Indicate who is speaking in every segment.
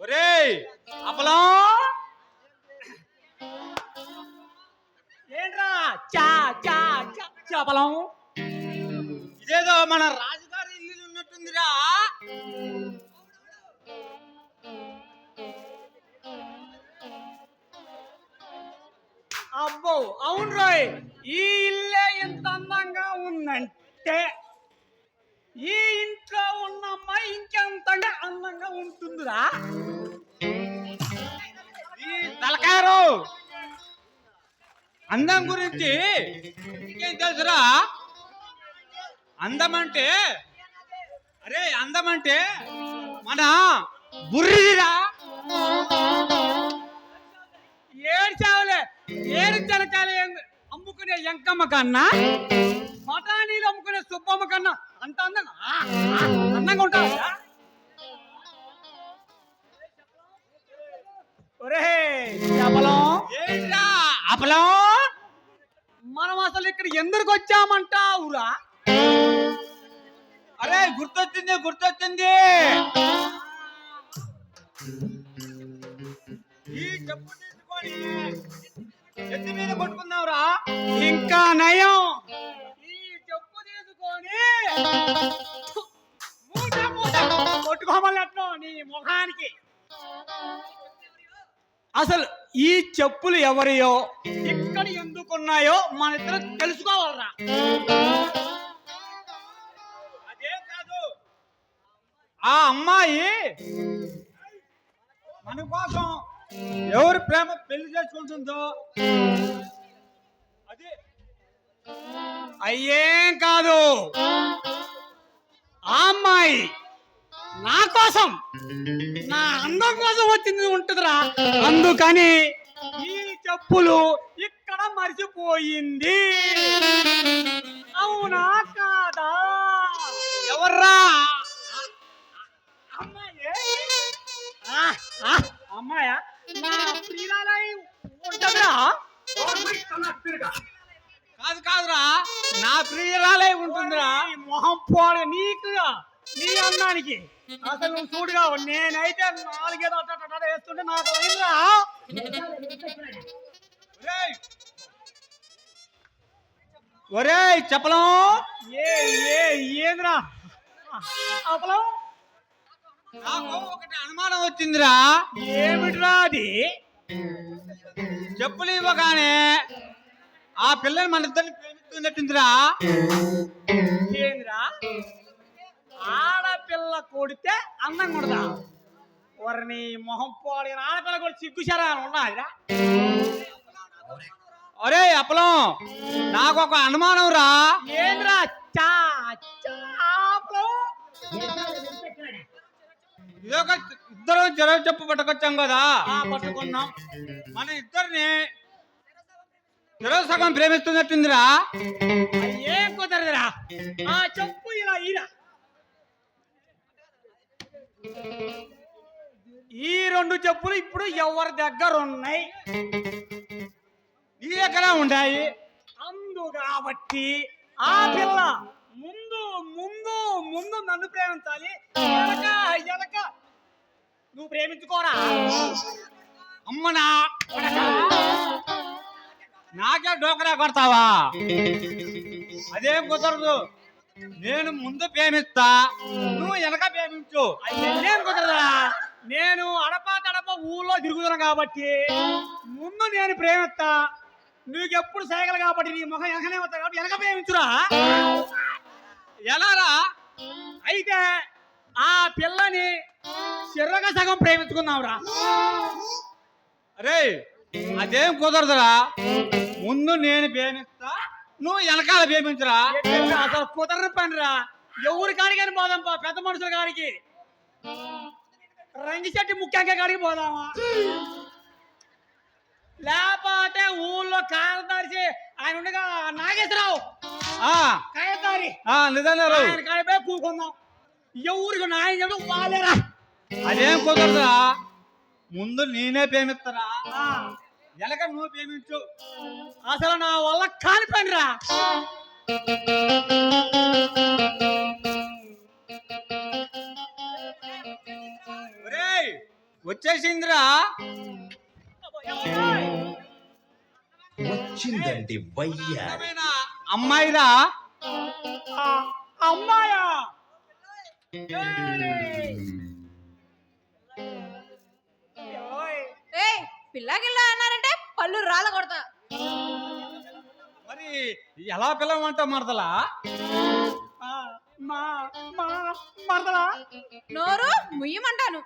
Speaker 1: ఒరేయ్
Speaker 2: ఏంట్రా? చా చా చపలం
Speaker 1: ఇదేదో మన రాజుగారి ఇల్లు ఉన్నట్టుందిరా.
Speaker 2: అబ్బో అవును రాయ్. ఈ ఇల్లే ఇంత అందంగా ఉందంటే ఈ ఇంట్లో ఉన్న అమ్మాయి ఇంకెంతగా అందంగా ఉంటుందిరా?
Speaker 1: ఈ తలకారు అందం గురించి తెలుసురా? అందం అంటే అరే అందం అంటే మన బుర్రిరా
Speaker 2: ఏడు జనకాల అమ్ముకునే ఎంకమ్మ కన్నా బఠానీలు అమ్ముకునే సుబ్బమ్మ కన్నా అంత అందంగా? అందంగా ఉంటావా? ఒరే చపలం
Speaker 1: ఏంట్రా? అప్పలం
Speaker 2: మనం అసలు ఇక్కడ ఎందుకు వచ్చామంటావురా
Speaker 1: అరే గుర్తొచ్చింది గుర్తొచ్చింది. ఈ చెప్పు తీసుకొని ఎత్తి మీద కొట్టుకుందాంరా
Speaker 2: ఇంకా నయం. ఈ చెప్పు తీసుకొని. మూట మూట. కొట్టుకోమన్నట్టు నీ ముఖానికి అసలు ఈ చెప్పులు ఎవరియో ఇక్కడ ఎందుకున్నాయో మన ఇద్దరు తెలుసుకోవాలరా.
Speaker 1: అదేం కాదు. ఆ అమ్మాయి మన కోసం ఎవరు ప్రేమ పెళ్ళి చేసుకుంటుందో అది.
Speaker 2: అయ్యేం కాదు. ఆ అమ్మాయి నా కోసం నా అందం కోసం వచ్చింది ఉంటుందిరా. అందుకని ఈ చెప్పులు ఇక్కడ మర్చిపోయింది. అవునా కాదా?
Speaker 1: ఎవర్రా?
Speaker 2: అమ్మాయే? అమ్మాయా? నా ప్రియురాలై ఉంటుందిరా
Speaker 1: కాదు కాదురా. నా ప్రియురాలే ఉంటుందిరా.
Speaker 2: ఈ మొహం పోడ నీకుగా నీ అన్నానికి అసలు నువ్వు చూడుగా నేనైతే నాలుగేదో అట్ట వేస్తుంటే నాకు అయిందిరా.
Speaker 1: ఒరేయ్! ఒరేయ్ చెప్పలం
Speaker 2: ఏ ఏ ఏందిరా? అపలం
Speaker 1: నాకు ఒకటి అనుమానం వచ్చిందిరా.
Speaker 2: ఏమిట్రా అది?
Speaker 1: చెప్పులు ఇవ్వగానే ఆ పిల్లని మన ఇద్దరిని ప్రేమిస్తున్నట్టుందిరా
Speaker 2: ఏందిరా? ఆడపిల్ల కొడితే అందంగా ఉండదా వారిని మొహం పోడి ఆడపిల్ల కూడా సిగ్గుచారా ఉన్నదిరా?
Speaker 1: ఒరే అప్పలం నాకు ఒక అనుమానం రా
Speaker 2: ఏంద్రా? చా చాపలం
Speaker 1: ఇదొక ఇద్దరం చెరవ చెప్పు పట్టుకొచ్చాం కదా.
Speaker 2: ఆ పట్టుకున్నాం
Speaker 1: మన ఇద్దరిని చెరవ సగం ప్రేమిస్తున్నట్టుందిరా.
Speaker 2: ఏం కుదరదురా. ఆ చెప్పు ఇలా ఈరా ఈ రెండు చెప్పులు ఇప్పుడు ఎవరి దగ్గర ఉన్నాయి?
Speaker 1: నీ ఎక్కడ ఉన్నాయి
Speaker 2: అందు కాబట్టి ఆ పిల్ల ముందు ముందు ముందు నన్ను ప్రేమించాలి. ఎనక ఎనక నువ్వు ప్రేమించుకోరా?
Speaker 1: అమ్మనా నాకే డోకరా కొడతావా? అదేం కుదరదు. నేను ముందు ప్రేమిస్తా. నువ్వు వెనక ప్రేమించు.
Speaker 2: అయ్యేం కుదరదురా నేను అడపా తడప ఊళ్ళో తిరుగుతున్నాను కాబట్టి ముందు నేను ప్రేమిస్తా. నీకు ఎప్పుడు సైకిల్ కాబట్టి నీ ముఖం వెనకనే వస్తా కాబట్టి వెనక ప్రేమించురా.
Speaker 1: ఎలారా?
Speaker 2: అయితే ఆ పిల్లని చిర్రగా సగం ప్రేమించుకుందాంరా
Speaker 1: అరే అదేం కుదరదురా? ముందు నేను ప్రేమిస్తా నువ్వు వెనకాల ప్రేమించురా.
Speaker 2: అసలు కుదరని పనిరా. ఎవరి కాడికి అని పోదాంపా పెద్ద మనుషుల కాడికి. రంగి చెట్టు ముఖ్యంగా కాడికి పోదామా? లేకపోతే ఊళ్ళో కారదారి ఆయన ఉండగా నాగేశ్వరరావు. కాయదారి
Speaker 1: ఆ, నిజంగా.
Speaker 2: ఆయన కాడిపోయి కూకుందాం ఎవరికి నాయన చెప్పి వాళ్ళేరా
Speaker 1: అదేం కుదరదురా. ముందు నేనే ప్రేమిస్తారా? ఎలక నువ్వు ప్రేమించు.
Speaker 2: అసలు నా వల్ల కాని పనిరా
Speaker 1: ఒరేయ్ వచ్చేసిందిరా.
Speaker 3: వచ్చిందండి
Speaker 1: అమ్మాయిరా.
Speaker 2: అమ్మాయా?
Speaker 4: పిల్లగిల్ల అన్నారంటే పళ్ళు రాళ్ళ కొడతా
Speaker 1: మరి ఎలా పిలవమంటావు మరదలా
Speaker 2: మా మా మరదలా
Speaker 4: నోరు ముయ్యమంటాను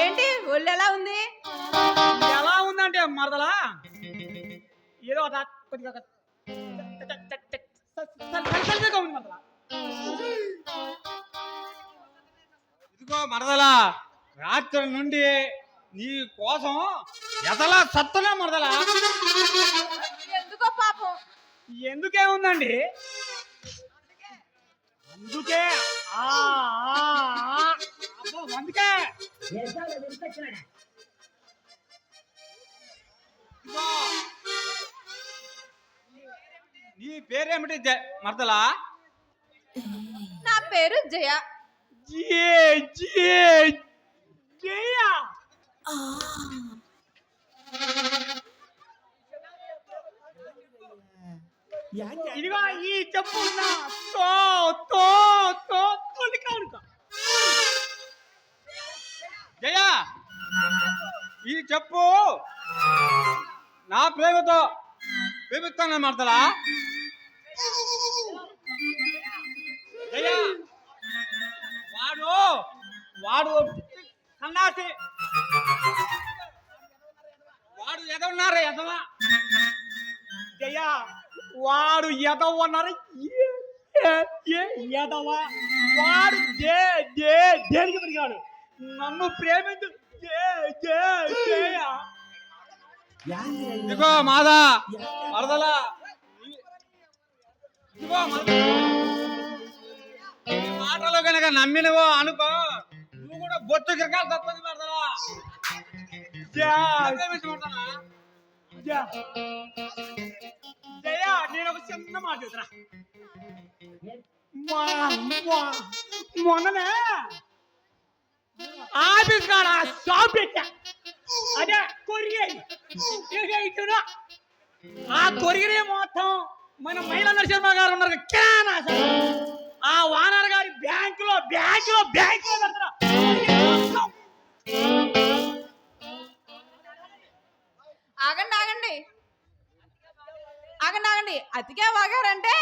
Speaker 4: ఏంటి ఒళ్ళు ఎలా ఉంది
Speaker 2: ఎలా ఉందంటే మరదలా ఏదో కొద్దిగా ఉంది మరదలా
Speaker 1: ఇదిగో మరదలా రాత్రి నుండి నీ కోసం ఎదలా సత్తనా మరదలా?
Speaker 4: ఎందుకో పాపం.
Speaker 2: ఉందండి? అందుకే. ఆ, ఆ, ఆ. అబ్బో, అందుకే.
Speaker 1: ఇదిగో. నీ పేరేమిటి జ- మరదలా?
Speaker 4: నా పేరు జయ.
Speaker 2: జే జే జయ ఇదిగో ఈ చెప్పు నా. తో తో తో తొలికానుక
Speaker 1: జయ ఈ చెప్పు నా ప్రేమతో ప్రేమిస్తాను మరదలా జయ. వాడు వాడు సన్నాసి. వాడు ఎదవన్నారు ఎదవా?
Speaker 2: జయ వాడు ఎదవన్నారు ఎదవా? వాడు జే జే దేనికి పెరిగాడు? నన్ను ప్రేమించు
Speaker 1: ఇదిగో మాదా మరదలా ఇదిగో మాటలు కనుక నమ్మినవో అనుకో. బొత్తు తప్పదు మరదలా
Speaker 2: జయ. నేను ఒక చిన్న మాట మా- మొన్ననే ఆఫీస్ కాడ షాప్ పెట్టా అదే కొరిగేది ఆ కొరిగిరే మొత్తం మన మహిళా నరసింహ గారు ఉన్నారు షాప్. ఆ వానర్ గారి బ్యాంకులో బ్యాంకులో బ్యాంకులో
Speaker 4: అతిగా వాగారంటే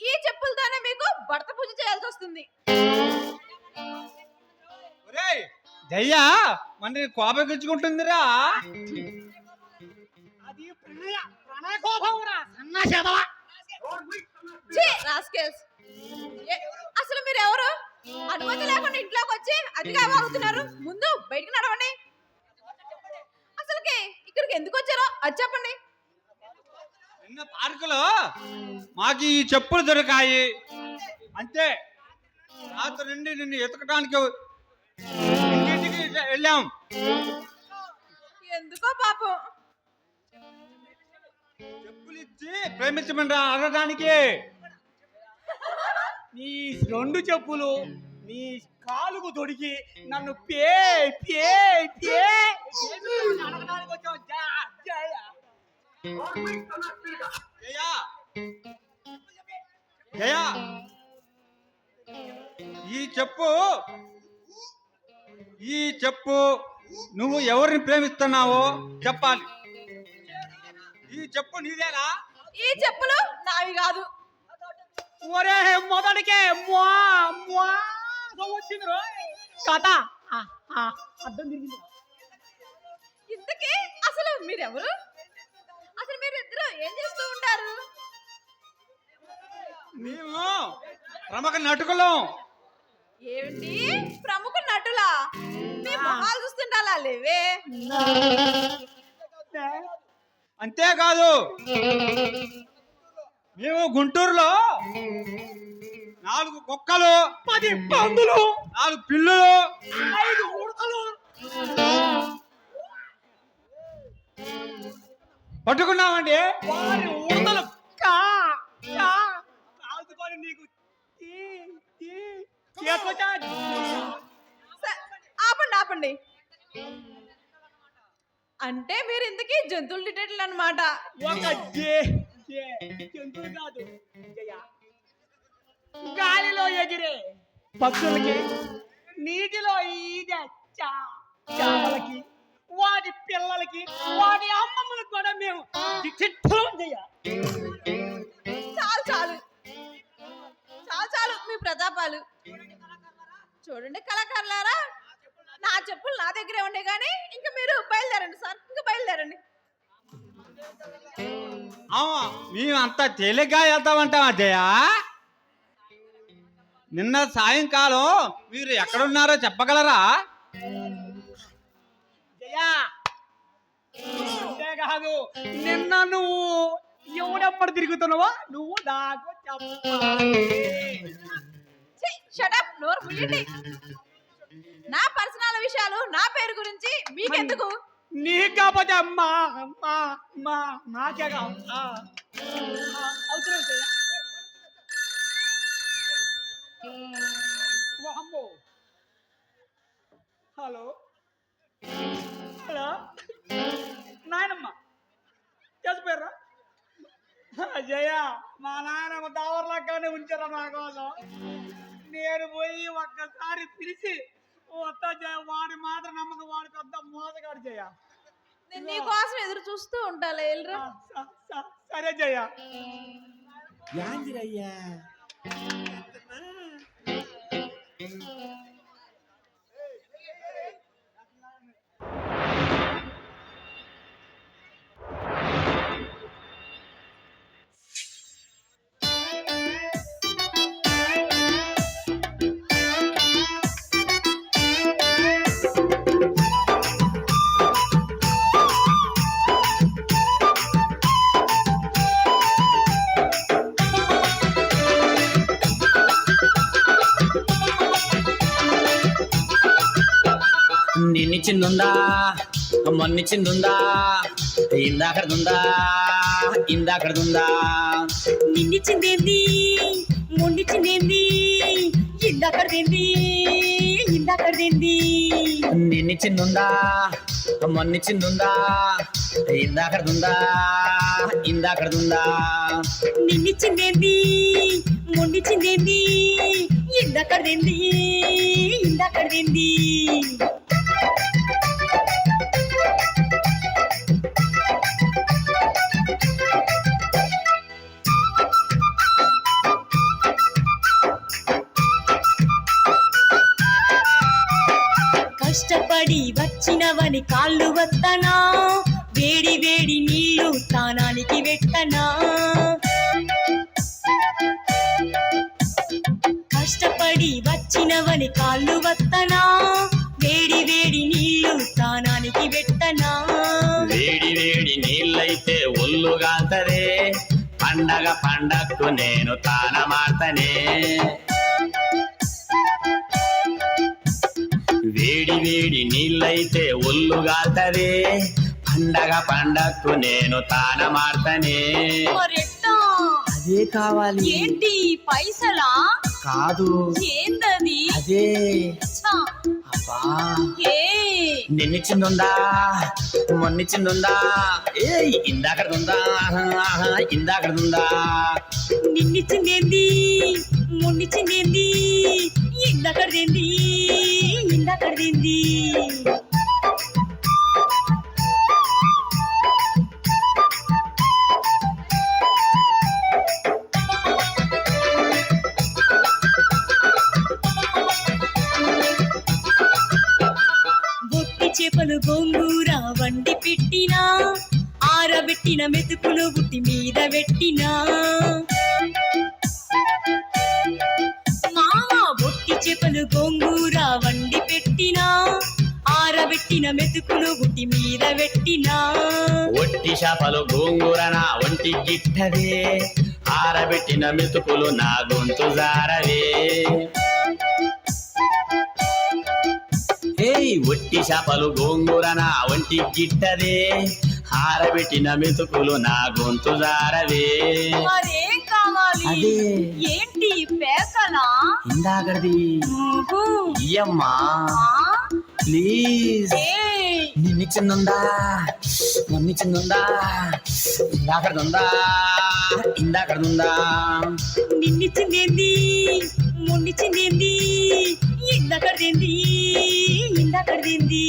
Speaker 4: ఈ చెప్పులతోనే మీకు భర్త పూజ చేయాల్సి వస్తుంది.
Speaker 1: ఒరేయ్ జయ్యా మన కోపగించుకుంటుందిరా
Speaker 2: అది ప్రణయ ప్రణయ కోపం రా.
Speaker 4: ఏ- అసలు మీరు ఎవరు అనుమతి లేకుండా ఇంట్లోకి వచ్చి అతిగా వాగుతున్నారు. ముందు బయటికి నడవండి. అసలుకి ఇక్కడికి ఎందుకు వచ్చారో అది చెప్పండి.
Speaker 1: నిన్న పార్కులో మాకు ఈ చెప్పులు దొరికాయి. అంతే. రాత్రి నుండి నిన్ను ఎతకడానికి ఇంటింటికి వెళ్ళాం
Speaker 4: ఎందుకో పాపం.
Speaker 1: చెప్పులు ఇచ్చి ప్రేమించమని అడగడానికి
Speaker 2: నీ రెండు చెప్పులు నీ కాలుకు తొడిగి నన్ను పే పే పే. అడగడానికి వచ్చావు. జయ,
Speaker 1: ఈ చెప్పు! ఈ చెప్పు! నువ్వు ఎవరిని ప్రేమిస్తున్నావో చెప్పాలి. ఈ చెప్పు నీదేనా?
Speaker 4: ఈ చెప్పులు నావి కాదు.
Speaker 2: ఒరే మొదటికే వచ్చింది. కథ. అర్థం తిరిగింది.
Speaker 4: ఇంతకీ అసలు మీరెవరు? ఏం చేస్తూ ఉంటారు?
Speaker 1: మేము ప్రముఖ నటుకులం.
Speaker 4: ఏమిటి? ప్రముఖ నటులా? మీ మొహాలు చూస్తుండాలా లేవే?
Speaker 1: అంతేకాదు మేము గుంటూరులో నాలుగు కుక్కలు
Speaker 2: పది పందులు
Speaker 1: నాలుగు పిల్లులు
Speaker 2: ఐదు ఉడతలు.
Speaker 1: పట్టుకున్నామండి
Speaker 2: వారి ఉడతలు కా నీకు.
Speaker 4: ఆపండి ఆపండి. అంటే మీరు ఇంతకీ జంతువులు డిటెక్టర్లు అన్నమాట.
Speaker 2: ఒక జే జే జంతువు కాదు. జయ. గాలిలో ఎగిరే పక్షులకి నీటిలో ఈదే చా చాపలకి వాటి పిల్లలకి వాటి అమ్మమ్మలకు కూడా మేము చేయ.
Speaker 4: చాలు చాలు. చాలు చాలు మీ ప్రతాపాలు. చూడండి కళాకారులారా. నా చెప్పులు నా దగ్గరే ఉండే కానీ ఇంకా మీరు బయలుదేరండి సార్ ఇంకా బయలుదేరండి.
Speaker 1: అవును మేము అంత తేలిగ్గా వెళ్తామంటాం అజయ నిన్న సాయంకాలం మీరు ఎక్కడున్నారో చెప్పగలరా?
Speaker 2: జయ అంతేకాదు నిన్న నువ్వు ఎవడెప్పుడు తిరుగుతున్నావో నువ్వు నాకు చెప్పాలి.
Speaker 4: షటప్ నోరు ముయ్యండి నా పర్సనల్ విషయాలు నా పేరు గురించి మీకెందుకు?
Speaker 2: నీకు కాకపోతే అమ్మా అమ్మా అమ్మా నాకే కావాలి అవసరం హలో. నేను పోయి ఒక్కసారి పిలిచి వస్తా వాడి మాత్రం నమ్మకం వాడికి వద్ద మోసగాడు జయ.
Speaker 4: నేను నీ కోసం ఎదురు చూస్తూ ఉంటాలే ఎల్రా?
Speaker 2: సరే జయ.
Speaker 3: నిన్నిచ్చిందుందా మొన్నిచ్చిందుందా ఇందాకడుందా? ఇందాకడుందా?
Speaker 5: నిన్నిచ్చిందేంది? మొండిచ్చిందేంది? ఇందాకడదేంది? ఇందాకడదేంది?
Speaker 3: నిన్నిచ్చిందుందా? మొన్నిచ్చిందుందా ఇందాకడుందా? ఇందాకడుందా?
Speaker 5: నిన్నిచ్చిందేంది? మొండిచ్చిందేంది? ఇందాకడదేంది? ఇందాకడదేంది? వచ్చినవని కాళ్ళు వత్తనా? వేడి వేడి నీళ్ళు తానానికి వెట్టనా? కష్టపడి వచ్చినవని కాళ్ళు వత్తనా? వేడి వేడి నీళ్ళు తానానికి వెట్టనా?
Speaker 3: వేడి వేడి నీళ్ళైతే ఒళ్ళు పండగ పండక్కు నేను తాన వేడి వేడి నీళ్ళైతే ఒళ్ళు గాల్తదే. పండగ పండక్కు నేను తాన
Speaker 5: మరెట్టా
Speaker 3: అదే కావాలి.
Speaker 5: ఏంటి పైసలా?
Speaker 3: కాదు.
Speaker 5: ఏందది?
Speaker 3: అదే. అబ్బా.
Speaker 5: ఏ?
Speaker 3: నిన్నిచ్చిందుందా? మొన్నిచ్చిందుందా? ఏ ఇందాకడుందా? ఇందాకడుందా?
Speaker 5: నిన్నిచ్చిందేంది? మొన్నిచ్చిందేంది? ఇందాకడదేంది? ఇందాకడదేంది? బొట్టి చేపలు
Speaker 3: బొంగు గిట్టదే ఆరబెట్టిన మెతుకులు నా గొంతు జారవే ఏయ్ ఒట్టి చేపలు గోంగూర నా వంటి గిట్టదే ఆరబెట్టిన మెతుకులు నా గొంతు జారవే
Speaker 5: మరేం కావాలి
Speaker 3: అదే.
Speaker 5: ఏంటి ఊహు.
Speaker 3: ఇయ్యమ్మా
Speaker 5: ఆ?
Speaker 3: ప్లీజ్.
Speaker 5: ఏయ్,
Speaker 3: నిన్నిచ్చిందుందా మొన్నిచ్చిందుందా ఇందాకడుందా? ఇందాకడుందా?
Speaker 5: నిన్నిచ్చిందేంది మొన్నిచ్చిందేంది ఇందకడిదేంది? ఇందకడిదేంది?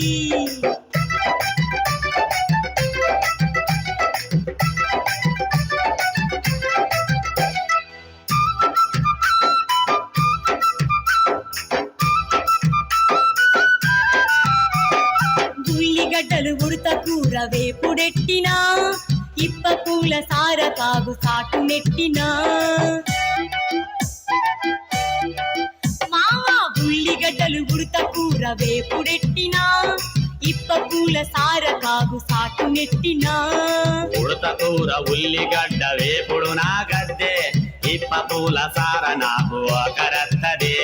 Speaker 5: కాగు సాటు నెట్టినా. మావా ఉల్లిగడ్డలు ఉడత కూర వేపుడెట్టినా. ఇప్ప పూల సార కాగు సాటు నెట్టినా.
Speaker 3: ఉడత కూర ఉల్లిగడ్డ వేపుడు నా గద్దే ఇప్ప పూల సార నాకు ఒకరత్తదే.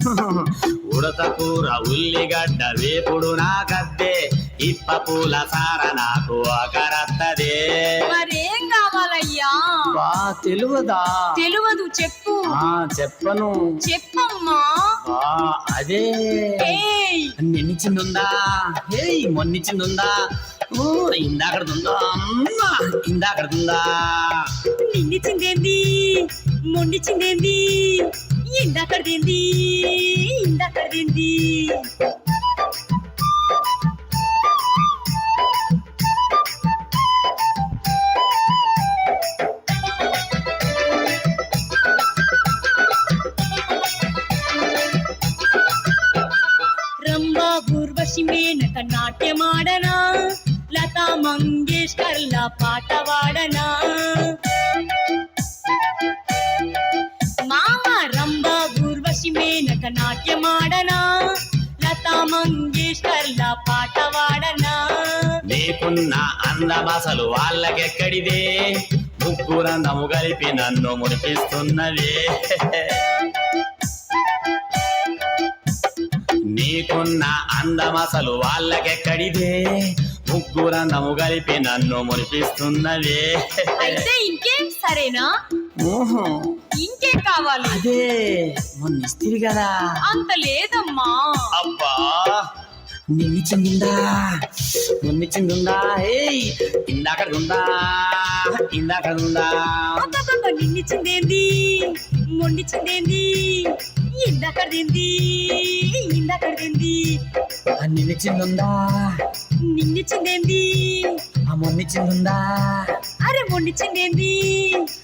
Speaker 3: ఉడత కూర ఉల్లిగడ్డ వేపుడు నా గద్దే ఇప్ప పూల సార నాకు ఒకరత్తదే
Speaker 5: మరేం కావాలయ్యా?
Speaker 3: బా తెలువదా?
Speaker 5: తెలియదు చెప్పు.
Speaker 3: ఆ చెప్పను.
Speaker 5: చెప్పమ్మా.
Speaker 3: బా అదే.
Speaker 5: ఏయ్.
Speaker 3: నిన్నిచ్చిందుందా? ఏయ్ మొన్నిచ్చిందుందా? ఓ ఇందాకడుందా? అమ్మా ఇందాకడుందా?
Speaker 5: నిన్నిచ్చిందేంది? మొండిచ్చిందేంది ఇందాకడిదేంది? ఇందాకడిదేంది? మేనక నాట్యమాడనా? లతా మంగేష్కర్ల పాట వాడనా మామ రంభ ఊర్వశి మేనక నాట్యమాడనా? లతా మంగేష్కర్ల పాట వాడనా
Speaker 3: నీకున్న అందమసలు వాళ్ళకెక్కడిదే? ముగ్గురందము కలిపి నన్ను ముడిపిస్తున్నవే. నీకున్న అందమసలు వాళ్ళకెక్కడిదే? ముగ్గురందము కలిపి నన్ను మురిపిస్తున్నవే.
Speaker 5: అయితే ఇంకేం సరేనా?
Speaker 3: ఓహో.
Speaker 5: ఇంకేం కావాలి?
Speaker 3: అదే మొన్న ఇస్తిరి కదా.
Speaker 5: అంత లేదమ్మా.
Speaker 3: అబ్బా నిన్నిచ్చిందిందా? మొన్నిచ్చిందుందా ఏయ్ ఇందాకడుందా? ఇందాకడుందా?
Speaker 5: నిన్నిచ్చిందేంది? మొండిచ్చిందేంది? ఇందాకడిదేంది ఇందాకడిదేంది
Speaker 3: నిన్నిచ్చిందుందా
Speaker 5: నిన్నిచ్చిందేంది?
Speaker 3: ఆ మొన్నిచ్చిందుందా
Speaker 5: అరే మొండిచ్చిందేంది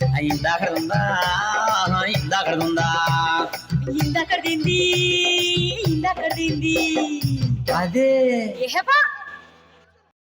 Speaker 3: ఆ ఇందాకడుందా? ఇందాకడుందా
Speaker 5: ఇందాకడిదేంది ఇందాకడిదేంది
Speaker 3: అదే
Speaker 5: ఏహబా